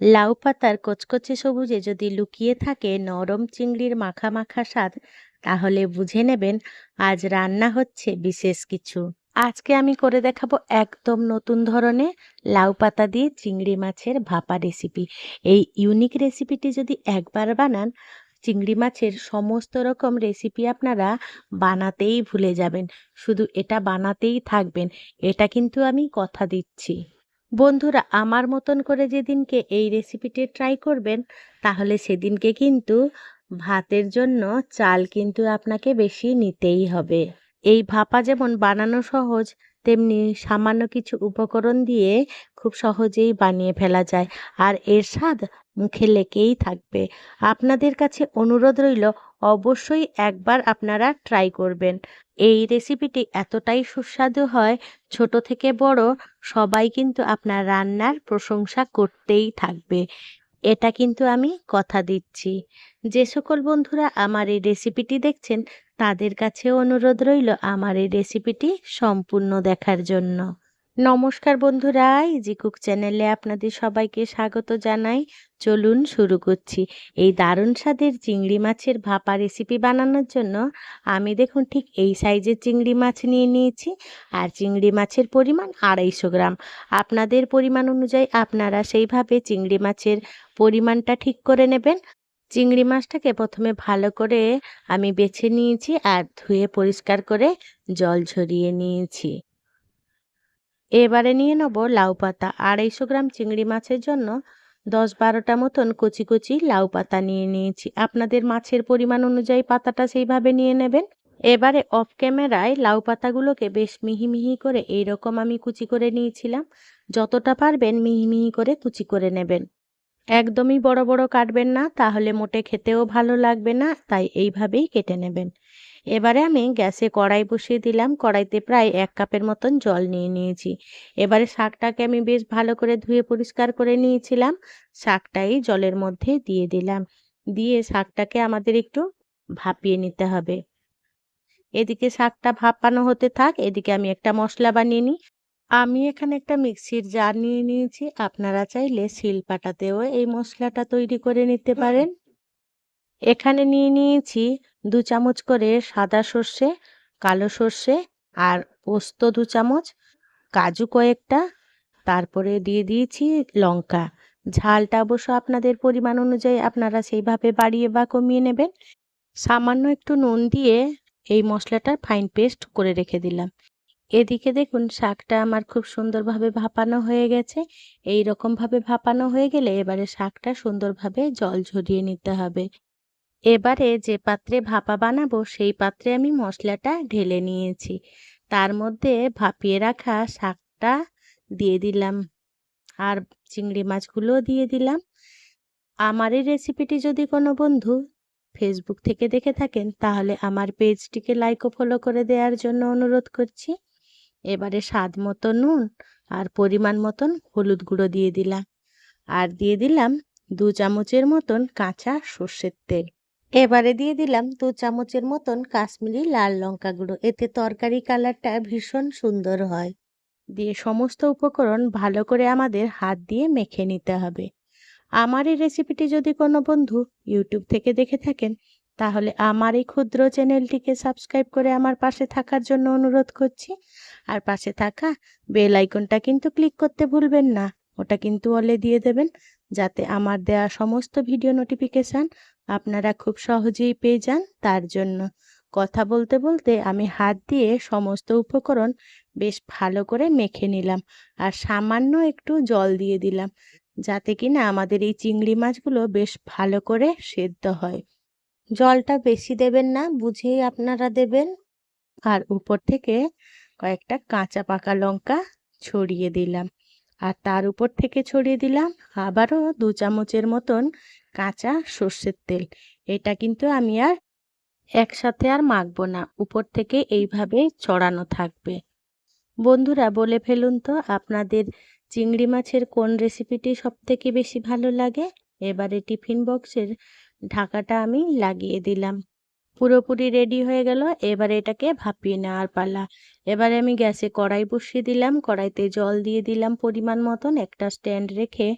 লাউ পাতার কচকচে সবুজে যদি লুকিয়ে থাকে নরম চিংড়ির মাখা মাখা স্বাদ, তাহলে বুঝে নেবেন আজ রান্না হচ্ছে বিশেষ কিছু। আজকে আমি করে দেখাবো একদম নতুন ধরনের লাউ পাতা দিয়ে চিংড়ি মাছের ভাপা রেসিপি। এই ইউনিক রেসিপিটি যদি একবার বানান, চিংড়ি মাছের সমস্ত রকম রেসিপি আপনারা বানাতেই ভুলে যাবেন। শুধু এটা বানাতেই থাকবেন, এটা কিন্তু আমি কথা দিচ্ছি। বন্ধুরা, আমার মতন করে যেদিনকে এই রেসিপিটি ট্রাই করবেন, তাহলে সেদিনকে কিন্তু ভাতের জন্য চাল কিন্তু আপনাকে বেশি নিতেই হবে। এই ভাপা যেমন বানানো সহজ, তেমনি সামান্য কিছু উপকরণ দিয়ে খুব সহজেই বানিয়ে ফেলা যায়, আর এর স্বাদ মুখে লেগেই থাকবে। আপনাদের কাছে অনুরোধ রইল, অবশ্যই একবার আপনারা ট্রাই করবেন। এই রেসিপিটি এতটাই সুস্বাদু হয়, ছোট থেকে বড়, সবাই কিন্তু আপনার রান্নার প্রশংসা করতেই থাকবে। এটা কিন্তু আমি কথা দিচ্ছি। যে সকল বন্ধুরা আমার এই রেসিপিটি দেখছেন, তাদের কাছে অনুরোধ রইল আমার এই রেসিপিটি সম্পূর্ণ দেখার জন্য। নমস্কার বন্ধুরা ইজি কুক চ্যানেলে আপনাদের সবাইকে স্বাগত জানাই। চলুন শুরু করছি। এই দারুণ স্বাদের চিংড়ি মাছের ভাপা রেসিপি বানানোর জন্য আমি দেখুন ঠিক এই সাইজের চিংড়ি মাছ নিয়ে নিয়েছি আর চিংড়ি মাছের পরিমাণ আড়াইশো গ্রাম। আপনাদের পরিমাণ অনুযায়ী আপনারা সেইভাবে চিংড়ি মাছের পরিমাণটা ঠিক করে নেবেন। চিংড়ি মাছটাকে প্রথমে ভালো করে আমি বেছে নিয়েছি আর ধুয়ে পরিষ্কার করে জল ঝরিয়ে নিয়েছি। এবারে নিয়ে নেব লাউ পাতা আড়াইশো গ্রাম চিংড়ি মাছের জন্য দশ বারোটা মতন কচি কচি লাউ পাতা নিয়ে নিয়েছি। আপনাদের মাছের পরিমাণ অনুযায়ী পাতাটা সেইভাবে নিয়ে নেবেন। এবারে অফ ক্যামেরায় লাউ পাতাগুলোকে বেশ মিহি মিহি করে এইরকম আমি কুচি করে নিয়েছিলাম। যতটা পারবেন মিহি মিহি করে কুচি করে নেবেন। একদমই বড় বড় কাটবেন না, তাহলে মোটে খেতেও ভালো লাগবে না, তাই এইভাবেই কেটে নেবেন। এবারে আমি গ্যাসে কড়াই বসিয়ে দিলাম। কড়াইতে প্রায় এক কাপের মতন জল নিয়ে নিয়েছি। এবারে শাকটাকে আমি বেশ ভালো করে ধুয়ে পরিষ্কার করে নিয়েছিলাম। শাকটাই জলের মধ্যে দিয়ে দিলাম। দিয়ে শাকটাকে আমাদের একটু ভাপিয়ে নিতে হবে। এদিকে শাকটা ভাপানো হতে থাক, এদিকে আমি একটা মশলা বানিয়ে নিই। আমি এখানে একটা মিক্সির জার নিয়ে নিয়েছি। আপনারা চাইলে শিলপাটাতেও এই মশলাটা তৈরি করে নিতে পারেন। এখানে নিয়ে নিয়েছি দু চামচ করে সাদা সর্ষে, কালো সর্ষে আর পোস্ত দু চামচ, কাজু কয়েকটা, তারপরে দিয়ে দিয়েছি লঙ্কা। ঝালটা অবশ্য আপনাদের পরিমাণ অনুযায়ী আপনারা সেইভাবে বাড়িয়ে বা কমিয়ে নেবেন। সামান্য একটু নুন দিয়ে এই মশলাটার ফাইন পেস্ট করে রেখে দিলাম। এদিকে দেখুন শাকটা আমার খুব সুন্দরভাবে ভাপানো হয়ে গেছে। এই রকমভাবে ভাপানো হয়ে গেলে এবারে শাকটা সুন্দরভাবে জল ঝরিয়ে নিতে হবে। এবারে যে পাত্রে ভাপা বানাবো, সেই পাত্রে আমি মশলাটা ঢেলে নিয়েছি। তার মধ্যে ভাপিয়ে রাখা শাকটা দিয়ে দিলাম আর চিংড়ি মাছগুলোও দিয়ে দিলাম। আমার এই রেসিপিটি যদি কোনো বন্ধু ফেসবুক থেকে দেখে থাকেন, তাহলে আমার পেজটিকে লাইক ও ফলো করে দেওয়ার জন্য অনুরোধ করছি। এবারে স্বাদ মতো নুন আর পরিমাণ মতন হলুদ গুঁড়ো দিয়ে দিলাম। আর দিয়ে দিলাম দু চামচের মতন কাঁচা সর্ষের তেল। এবারে দিয়ে দিলাম দু চামচের মতন কাশ্মীরি লাল লঙ্কা গুঁড়ো। এতে তরকারি কালারটা ভীষণ সুন্দর হয়। দিয়ে সমস্ত উপকরণ ভালো করে আমাদের হাত দিয়ে মেখে নিতে হবে। আমার এই রেসিপিটি যদি কোনো বন্ধু ইউটিউব থেকে দেখে থাকেন, তাহলে আমার এই ক্ষুদ্র চ্যানেলটিকে সাবস্ক্রাইব করে আমার পাশে থাকার জন্য অনুরোধ করছি। আর পাশে থাকা বেল আইকনটা কিন্তু ক্লিক করতে ভুলবেন না, ওটা কিন্তু অলে দিয়ে দেবেন। যাতে আমার দেওয়া সমস্ত ভিডিও নোটিফিকেশান আপনারা খুব সহজেই পেয়ে যান। তার জন্য কথা বলতে বলতে আমি হাত দিয়ে সমস্ত উপকরণ বেশ ভালো করে মেখে নিলাম আর সামান্য একটু জল দিয়ে দিলাম যাতে কিনা আমাদের এই চিংড়ি মাছগুলো বেশ ভালো করে সেদ্ধ হয়। জলটা বেশি দেবেন না, বুঝেই আপনারা দেবেন। আর উপর থেকে কয়েকটা কাঁচা পাকা লঙ্কা ছড়িয়ে দিলাম। আর তার উপর থেকে ছড়িয়ে দিলাম আবারও দু চামচের মতন কাঁচা সর্ষের তেল। এটা কিন্তু আমি আর একসাথে আর মাখবো না। উপর থেকে এইভাবে ছড়ানো থাকবে। বন্ধুরা, বলে ফেলুন তো, আপনাদের চিংড়ি মাছের কোন রেসিপিটি সব থেকে বেশি ভালো লাগে? এবারে টিফিন বক্সের ঢাকাটা আমি লাগিয়ে দিলাম। পুরোপুরি রেডি হয়ে গেল। এবারে এটাকে ভাপিয়ে নেওয়ার পালা। এবারে আমি গ্যাসে কড়াই বসিয়ে দিলাম। কড়াইতে জল দিয়ে দিলাম পরিমাণ মতন। একটা স্ট্যান্ড রেখে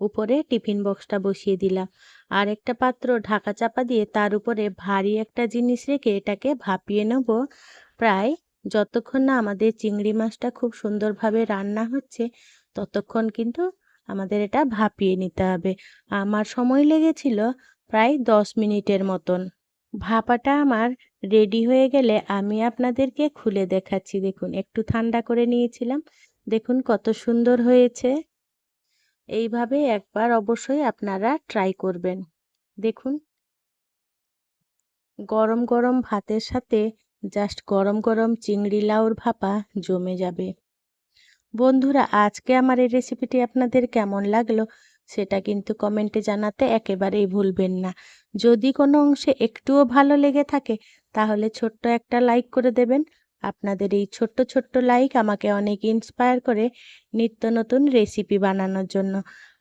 উপরে টিফিন বক্সটা বসিয়ে দিলাম। আর একটা পাত্র ঢাকা চাপা দিয়ে তার উপরে ভারী একটা জিনিস রেখে এটাকে ভাপিয়ে নেব। প্রায় যতক্ষণ না আমাদের চিংড়ি মাছটা খুব সুন্দরভাবে রান্না হচ্ছে, ততক্ষণ কিন্তু আমাদের এটা ভাপিয়ে নিতে হবে। আমার সময় লেগেছিল প্রায় দশ মিনিটের মতন। ভাপাটা আমার রেডি হয়ে গেলে আমি আপনাদেরকে খুলে দেখাচ্ছি। দেখুন, একটু ঠান্ডা করে নিয়েছিলাম। দেখুন কত সুন্দর হয়েছে। এইভাবে একবার অবশ্যই আপনারা ট্রাই করবেন। দেখুন। গরম গরম ভাতের সাথে জাস্ট গরম গরম চিংড়ি লাউর ভাপা জমে যাবে। বন্ধুরা, আজকে আমার এই রেসিপিটি আপনাদের কেমন লাগল? সেটা কিন্তু কমেন্টে জানাতে একেবারেই ভুলবেন না। যদি কোনো অংশে একটুও ভালো লেগে থাকে, তাহলে ছোট্ট একটা লাইক করে দেবেন। আপনাদের এই ছোট্ট ছোট্ট লাইক আমাকে অনেক ইন্সপায়ার করে নিত্য নতুন রেসিপি বানানোর জন্য।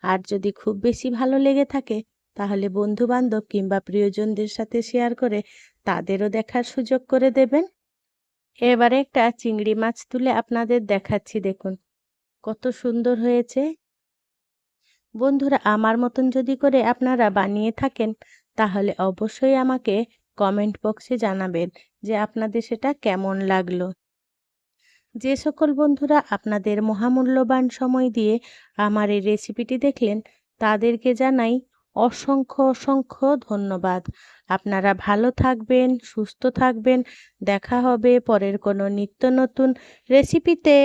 আর যদি খুব বেশি ভালো লেগে থাকে, তাহলে বন্ধু বান্ধব কিংবা প্রিয়জনদের সাথে শেয়ার করে তাদেরও দেখার সুযোগ করে দেবেন। এবারে একটা চিংড়ি মাছ তুলে আপনাদের দেখাচ্ছি, দেখুন। কত সুন্দর হয়েছে। বন্ধুরা, আমার মতন যদি করে আপনারা বানিয়ে থাকেন, তাহলে অবশ্যই আমাকে কমেন্ট বক্সে জানাবেন যে আপনাদের সেটা কেমন লাগল। যে সকল বন্ধুরা আপনাদের মহামূল্যবান সময় দিয়ে আমার এই রেসিপিটি দেখলেন, তাদেরকে জানাই অসংখ্য অসংখ্য ধন্যবাদ। আপনারা ভালো থাকবেন, সুস্থ থাকবেন, দেখা হবে পরের কোনো নিত্য নতুন রেসিপিতে